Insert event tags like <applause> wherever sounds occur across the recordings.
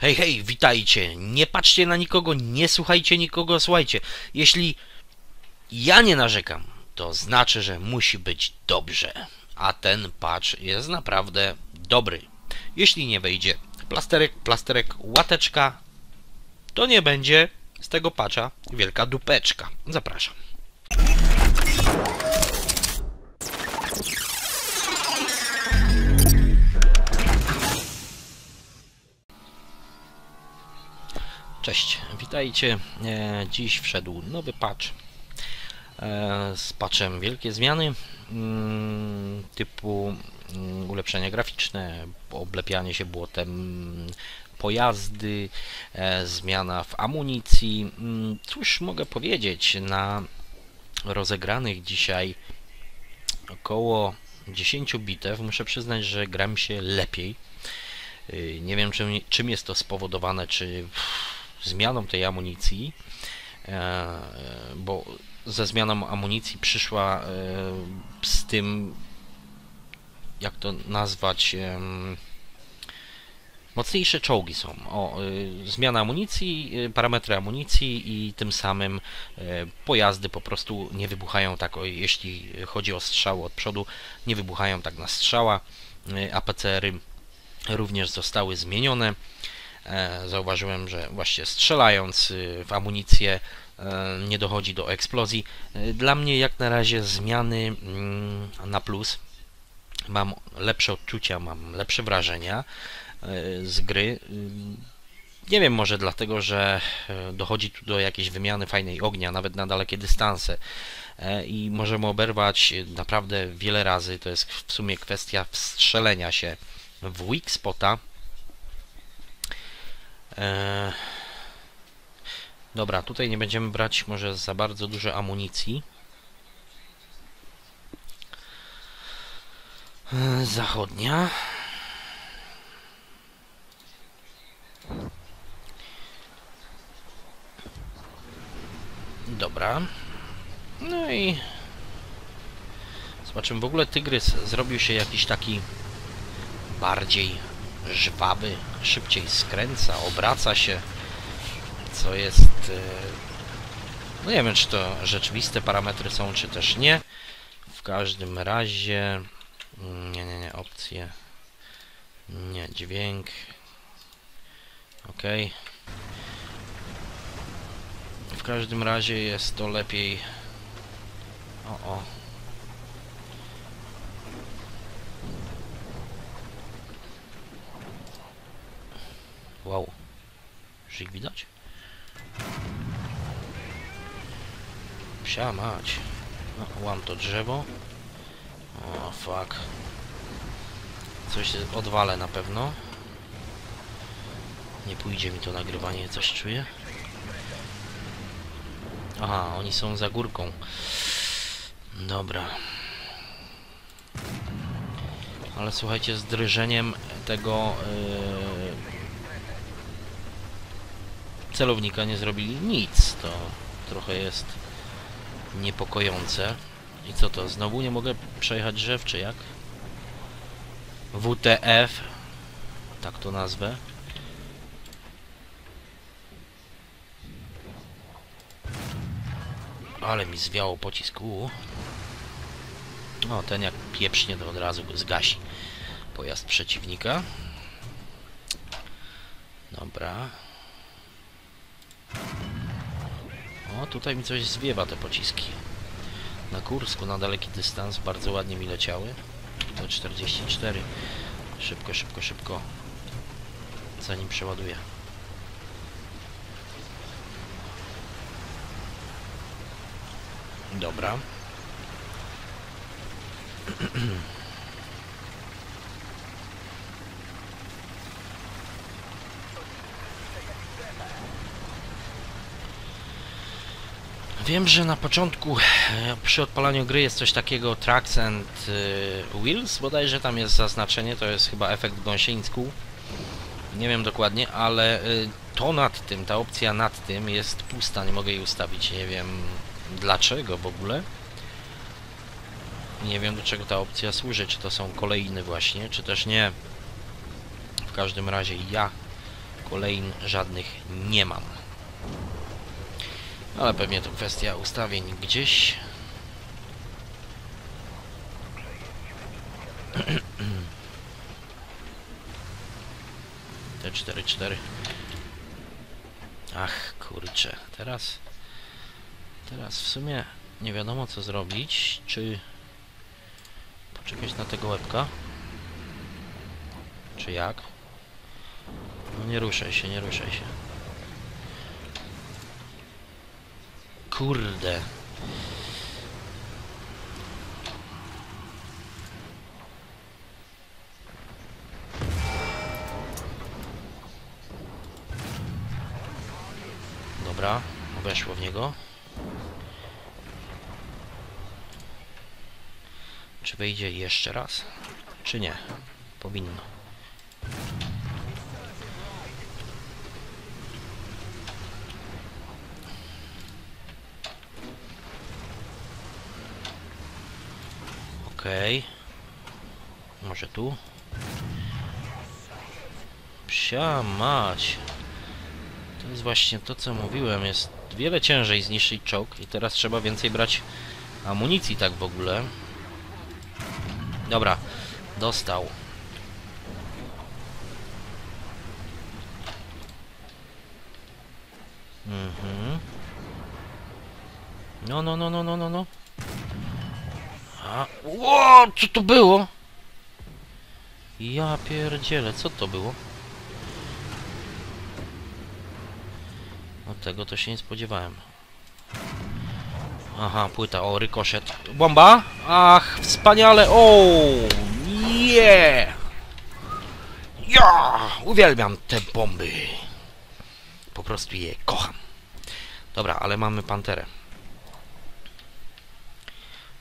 Hej, hej, witajcie. Nie patrzcie na nikogo, nie słuchajcie nikogo, słuchajcie. Jeśli ja nie narzekam, to znaczy, że musi być dobrze. A ten patch jest naprawdę dobry. Jeśli nie wejdzie plasterek, plasterek, łateczka, to nie będzie z tego patcha wielka dupeczka. Zapraszam. Cześć, witajcie. E, Dziś wszedł nowy patch e, z patchem wielkie zmiany mm, typu mm, ulepszenia graficzne, oblepianie się błotem pojazdy, e, zmiana w amunicji. Mm, Cóż mogę powiedzieć, na rozegranych dzisiaj około 10 bitew muszę przyznać, że gram się lepiej. Y, Nie wiem, czym, czym jest to spowodowane, czy zmianą tej amunicji, e, bo ze zmianą amunicji przyszła e, z tym, jak to nazwać, mocniejsze czołgi są. O, y, zmiana amunicji, parametry amunicji i tym samym e, pojazdy po prostu nie wybuchają tak, jeśli chodzi o strzały od przodu, nie wybuchają tak na strzała. APCR-y również zostały zmienione. E, Zauważyłem, że właśnie strzelając y, w amunicję e, nie dochodzi do eksplozji. E, Dla mnie jak na razie zmiany mm, na plus. Mam lepsze odczucia, mam lepsze wrażenia z gry. Y, Nie wiem, może dlatego, że dochodzi tu do jakiejś wymiany fajnej ognia, nawet na dalekie dystanse. I możemy oberwać naprawdę wiele razy. To jest w sumie kwestia wstrzelenia się w weak spota. E, Dobra, tutaj nie będziemy brać może za bardzo dużo amunicji. E, Zachodnia. Dobra. No i zobaczymy. W ogóle tygrys zrobił się jakiś taki bardziej żwawy, szybciej skręca, obraca się, co jest... e, No nie wiem, czy to rzeczywiste parametry są, czy też nie. W każdym razie... mm, Nie, nie, nie, opcje... Nie, dźwięk... Ok. W każdym razie jest to lepiej... O, o. Ich widać? Psia mać. No, łam to drzewo. O, fuck. Coś odwalę na pewno. Nie pójdzie mi to nagrywanie, coś czuję. Aha, oni są za górką. Dobra. Ale słuchajcie, z drżeniem tego yy, celownika nie zrobili nic. To trochę jest niepokojące. I co to? Znowu nie mogę przejechać drzew, czy jak? WTF. Tak to nazwę. Ale mi zwiało pocisk. U. O, ten jak pieprznie, to od razu zgasi pojazd przeciwnika. Dobra. O, tutaj mi coś zwiewa te pociski. Na Kursku na daleki dystans bardzo ładnie mi leciały. To 44. Szybko, szybko, szybko. Zanim przeładuję. Dobra. <clears throat> Wiem, że na początku e, przy odpalaniu gry jest coś takiego Tracks and e, Wheels, bodajże tam jest zaznaczenie, to jest chyba efekt gąsieńsku. Nie wiem dokładnie, ale e, to nad tym, ta opcja nad tym jest pusta, nie mogę jej ustawić, nie wiem dlaczego w ogóle. Nie wiem do czego ta opcja służy, czy to są kolejne właśnie, czy też nie. W każdym razie ja Kolejn żadnych nie mam. Ale pewnie to kwestia ustawień gdzieś. <clears throat> T44 Ach, kurczę. Teraz... Teraz w sumie nie wiadomo co zrobić. Czy... Poczekać na tego łebka? Czy jak? No nie ruszaj się, nie ruszaj się. Kurde. Dobra, weszło w niego. Czy wejdzie jeszcze raz? Czy nie? Powinno. Okej. Może tu? Psia mać. To jest właśnie to, co mówiłem. Jest wiele ciężej zniszczyć czołg i teraz trzeba więcej brać amunicji tak w ogóle. Dobra, dostał. Mhm. No, no, no, no, no, no, no. Ło, co to było? Ja pierdzielę, co to było? Od tego to się nie spodziewałem. Aha, płyta, o, rykoszet. Bomba? Ach, wspaniale, o, yeah! Ja, uwielbiam te bomby. Po prostu je kocham. Dobra, ale mamy panterę.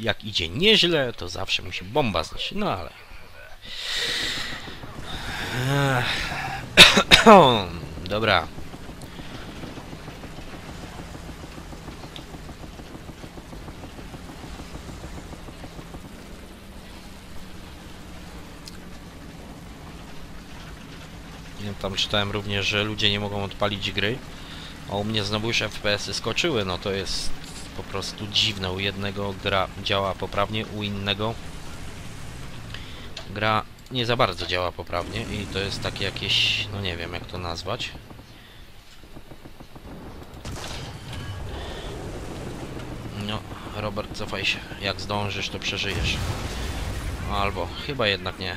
Jak idzie nieźle, to zawsze musi bomba zniszczyć. No ale... <coughs> Dobra. Ja tam czytałem również, że ludzie nie mogą odpalić gry. A u mnie znowu już FPS-y skoczyły, no to jest po prostu dziwne. U jednego gra działa poprawnie, u innego gra nie za bardzo działa poprawnie i to jest takie jakieś, no nie wiem jak to nazwać. No, Robert, cofaj się. Jak zdążysz, to przeżyjesz. Albo, chyba jednak nie.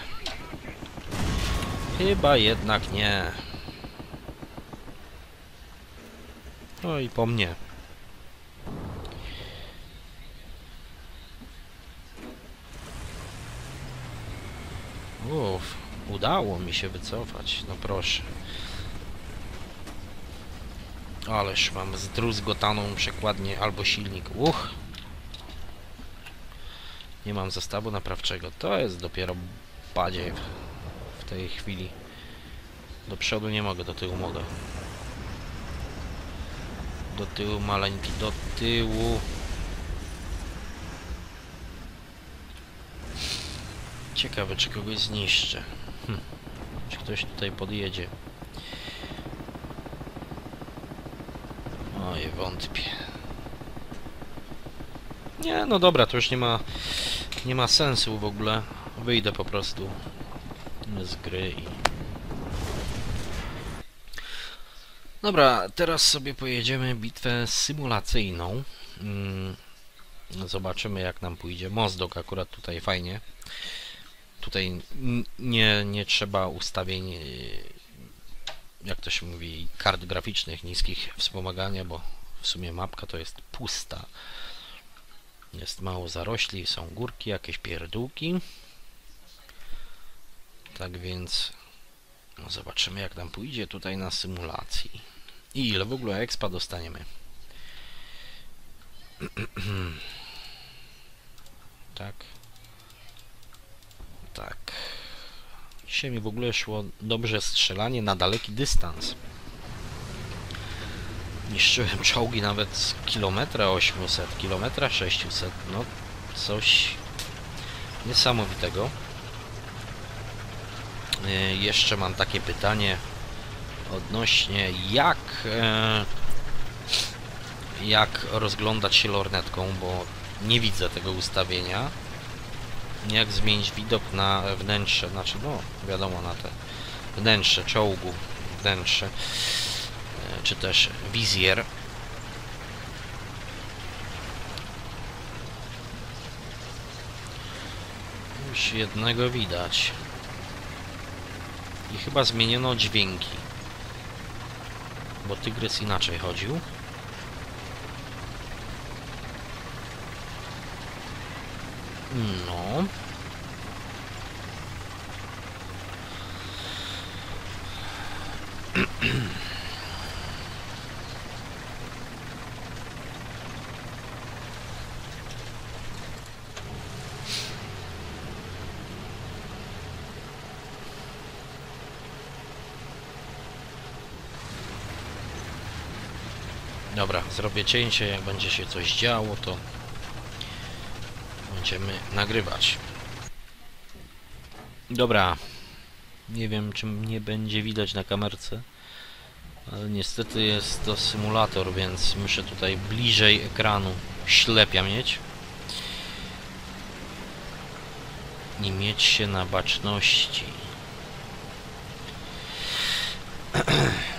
Chyba jednak nie. No i po mnie. Uff, udało mi się wycofać, no proszę. Ależ mam zdruzgotaną przekładnię albo silnik. Uch! Nie mam zestawu naprawczego. To jest dopiero badziew w tej chwili. Do przodu nie mogę, do tyłu mogę. Do tyłu maleńki, do tyłu. Ciekawe, czy kogoś zniszczę. Hm. Czy ktoś tutaj podjedzie? Oj, wątpię. Nie, no dobra, to już nie ma nie ma sensu w ogóle. Wyjdę po prostu z gry i... Dobra, teraz sobie pojedziemy bitwę symulacyjną. Mm, Zobaczymy jak nam pójdzie. Mozdok akurat tutaj fajnie. Tutaj nie, nie trzeba ustawień, y, jak to się mówi, kart graficznych niskich wspomagania, bo w sumie mapka to jest pusta. Jest mało zarośli, są górki, jakieś pierdółki. Tak więc no zobaczymy jak nam pójdzie tutaj na symulacji. I ile w ogóle expa dostaniemy. <clears throat> tak. Tak. Dzisiaj mi w ogóle szło dobrze strzelanie na daleki dystans. Niszczyłem czołgi nawet z kilometra 800, kilometra 600. No, coś niesamowitego. Yy, jeszcze mam takie pytanie odnośnie jak e, jak rozglądać się lornetką, bo nie widzę tego ustawienia. Jak zmienić widok na wnętrze, znaczy no wiadomo na te wnętrze czołgu, wnętrze, e, czy też wizjer. Już jednego widać. I chyba zmieniono dźwięki. Bo tygrys inaczej chodził. No. Dobra, zrobię cięcie, jak będzie się coś działo, to będziemy nagrywać. Dobra, nie wiem czy mnie będzie widać na kamerce, ale niestety jest to symulator, więc muszę tutaj bliżej ekranu ślepia mieć. I mieć się na baczności. <clears throat>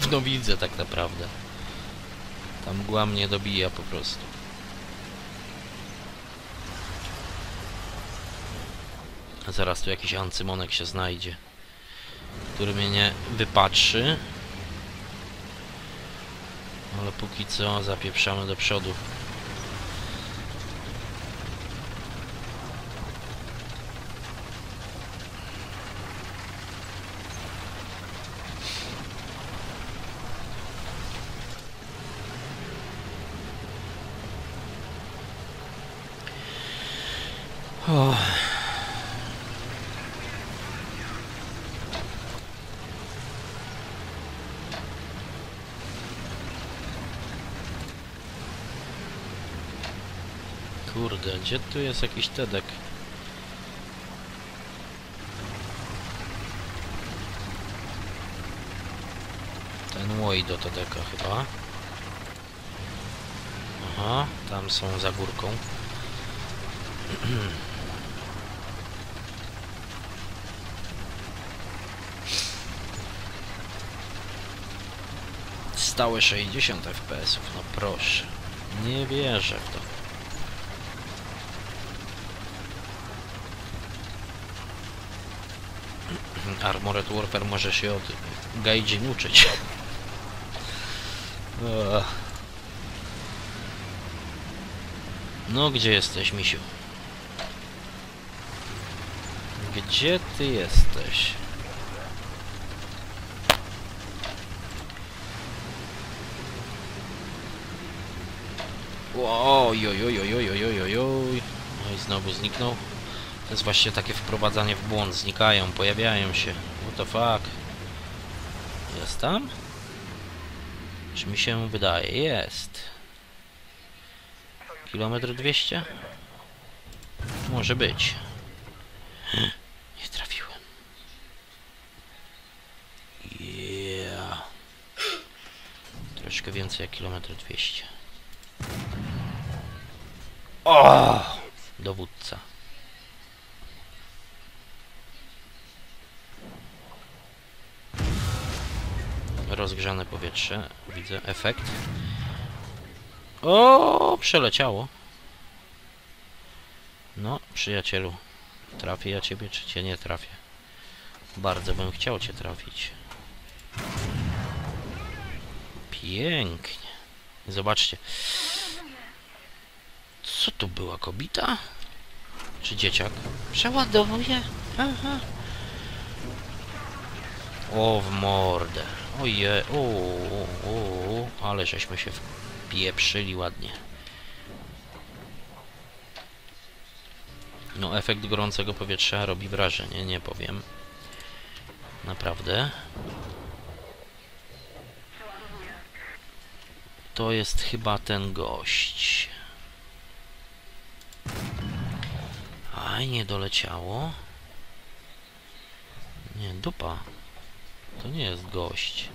Gówno widzę tak naprawdę. Ta mgła mnie dobija po prostu. Zaraz tu jakiś ancymonek się znajdzie, który mnie nie wypatrzy. Ale póki co zapieprzamy do przodu. Kurde, gdzie tu jest jakiś Tedek? Ten łoj do Tedeka chyba. Aha, tam są za górką. <clears throat> Stałe 60 fps, no proszę. Nie wierzę w to. Armored Warfare może się od Gaijin uczyć. No, gdzie jesteś, misiu? Gdzie ty jesteś? Oj, oj, oj, oj, oj, oj, oj, oj. No i znowu zniknął. To jest właśnie takie wprowadzanie w błąd. Znikają, pojawiają się. What the fuck? Jest tam? Czy mi się wydaje? Jest. Kilometr 200? Może być. Nie trafiłem. Yeah. Troszkę więcej jak kilometr 200. O! Dowódca. Rozgrzane powietrze. Widzę efekt. O, przeleciało. No, przyjacielu. Trafię ja ciebie, czy cię nie trafię? Bardzo bym chciał cię trafić. Pięknie. Zobaczcie. Co tu była kobita? Czy dzieciak? Przeładowuje? Aha. O, w mordę. Oje, o, o, o, ale żeśmy się wpieprzyli ładnie. No, efekt gorącego powietrza robi wrażenie, nie powiem. Naprawdę. To jest chyba ten gość. Aj, nie doleciało. Nie, dupa. To nie jest gość.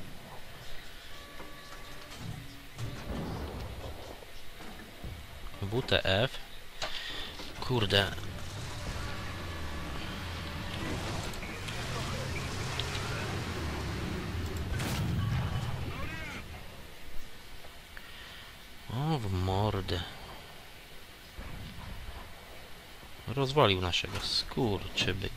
WTF. Kurde. O, w mordę. Rozwalił naszego skurczybyk.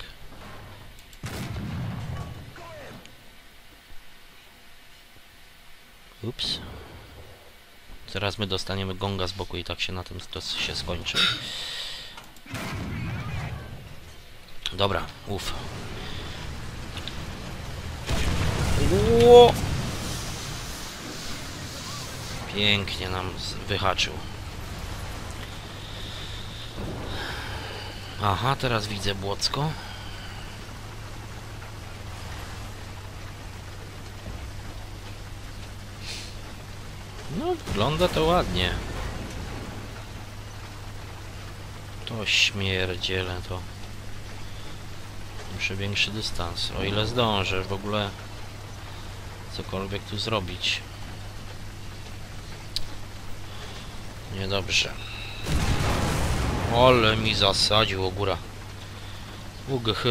Teraz my dostaniemy gonga z boku i tak się na tym to się skończy. Dobra, uff. Ło! Pięknie nam wyhaczył. Aha, teraz widzę Błocko. No, wygląda to ładnie. To śmierdziele to. Muszę większy dystans, o ile zdążę w ogóle cokolwiek tu zrobić. Niedobrze. Ale mi zasadził o góra. UGH.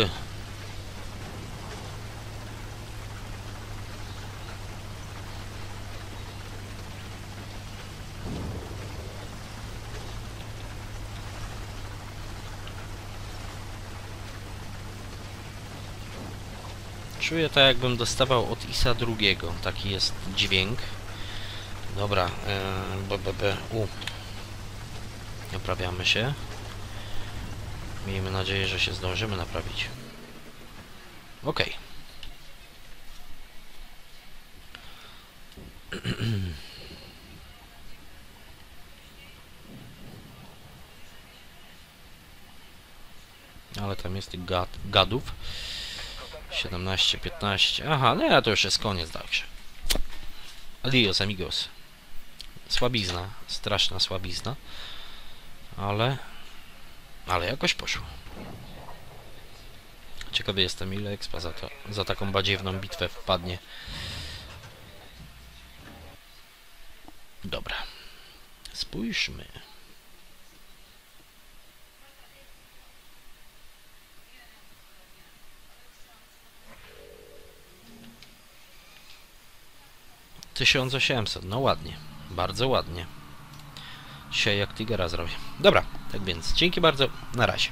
Czuję to jakbym dostawał od ISA drugiego. Taki jest dźwięk. Dobra, yy, b, b, b, u. Naprawiamy się. Miejmy nadzieję, że się zdążymy naprawić. Ok. <clears throat> Ale tam jest tych gad gadów. 17, 15. Aha, no to już jest koniec także. Adios, amigos. Słabizna, straszna słabizna. Ale... Ale jakoś poszło. Ciekawy jestem, ile expa za, to, za taką badziewną bitwę wpadnie. Dobra. Spójrzmy. Tysiąc osiemset, no ładnie, bardzo ładnie. Dzisiaj jak Tigera zrobię. Dobra, tak więc dzięki bardzo, na razie.